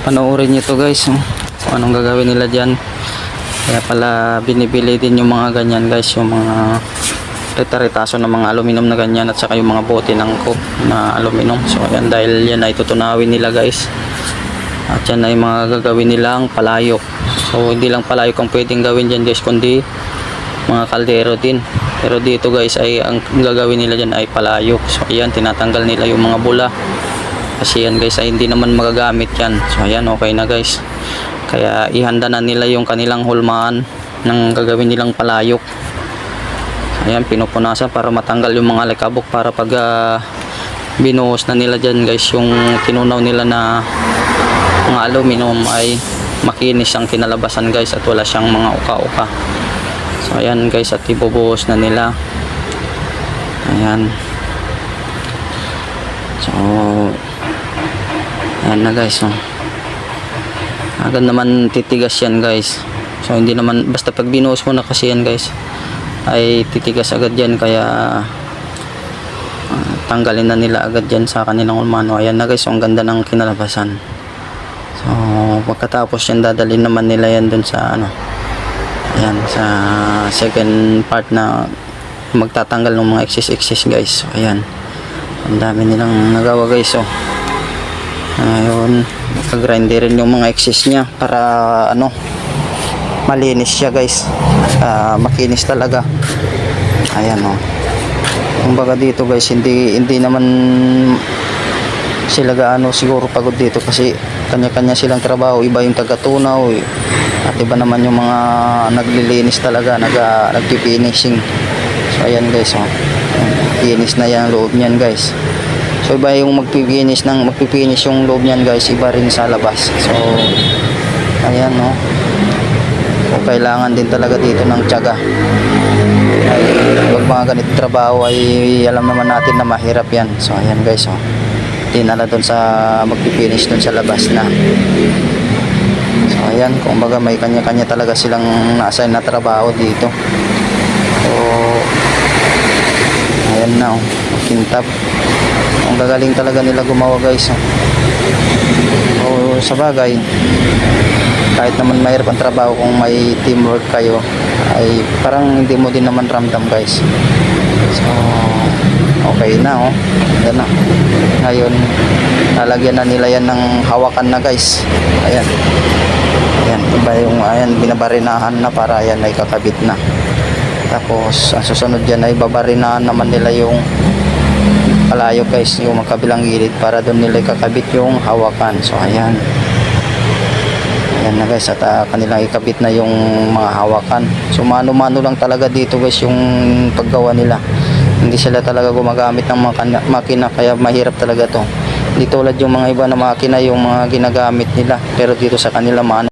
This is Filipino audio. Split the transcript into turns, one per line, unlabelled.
panoorin nyo to guys oh. kung anong gagawin nila dyan. Kaya pala binibili din yung mga ganyan guys yung mga reta-retaso ng mga aluminum na ganyan at saka yung mga bote ng coke na aluminum. So ayan dahil yan ay tutunawin nila guys. At yan ay mga gagawin nilang palayok so hindi lang palayok ang pwedeng gawin dyan guys kundi mga kaldero din. Pero dito guys ay ang gagawin nila dyan ay palayok so ayan tinatanggal nila yung mga bula kasi yan guys ay hindi naman magagamit yan. So ayan okay na guys. Kaya ihanda na nila yung kanilang hulmaan ng gagawin nilang palayok. Ayan pinupunasan para matanggal yung mga likabok para pag ah, binuhos na nila dyan guys yung tinunaw nila na mga aluminum ay makinis ang kinalabasan guys at wala siyang mga uka-uka. So ayan guys at ibubuhos na nila. Ayan. So ayan na guys oh. agad naman titigas yan guys. So hindi naman basta pag binuhos mo na kasi yan guys ay titigas agad yan. Kaya ah, tanggalin na nila agad yan sa kanilang ulmano ayan na guys ang ganda ng kinalabasan. So pagkatapos yan dadalhin naman nila yan dun sa ano ayan sa second part na magtatanggal ng mga excess excess guys. So, ayan. Ang dami nilang nagawa guys oh ngayon pag-grinderin yung mga excess niya para ano malinis siya guys. Ah, makinis talaga. Ayan oh. Kumbaga dito guys hindi hindi naman sila gaano siguro pagod dito kasi kanya-kanya silang trabaho. Iba yung taga-tunaw eh. at iba naman yung mga naglilinis talaga nag, nagpifinishing so ayan guys oh. Finish na yan loob niyan guys so iba yung magpipinis ng magpipinish yung loob niyan guys. Iba rin sa labas. So ayan no? So kailangan din talaga dito ng tiyaga. Ay pag mga ganito trabaho ay alam naman natin na mahirap yan. So ayan guys oh. Dinala doon sa magpipinish doon sa labas na. So ayan kumbaga may kanya-kanya talaga silang na-assign na trabaho dito. So ayan na oh. Kintab ang gagaling talaga nila gumawa guys oh. so sa bagay kahit naman mahirap ang trabaho kung may teamwork kayo ay parang hindi mo din naman ramdam guys. So okay na oh. Yan na. Ngayon lalagyan na nila yan ng hawakan na guys. Ayan. Ayan iba yung ayan binabarinahan na para ayan ay kakabit na. Tapos ang susunod dyan ay babarinahan naman nila yung palayo guys yung magkabilang gilid para doon nila kakabit yung hawakan so ayan Ayan na guys, at ah, kanilang ikabit na yung mga hawakan. So mano-mano lang talaga dito guys yung paggawa nila. Hindi sila talaga gumagamit ng mga makina kaya mahirap talaga to. Hindi tulad yung mga iba na makina yung mga ginagamit nila. Pero dito sa kanila mano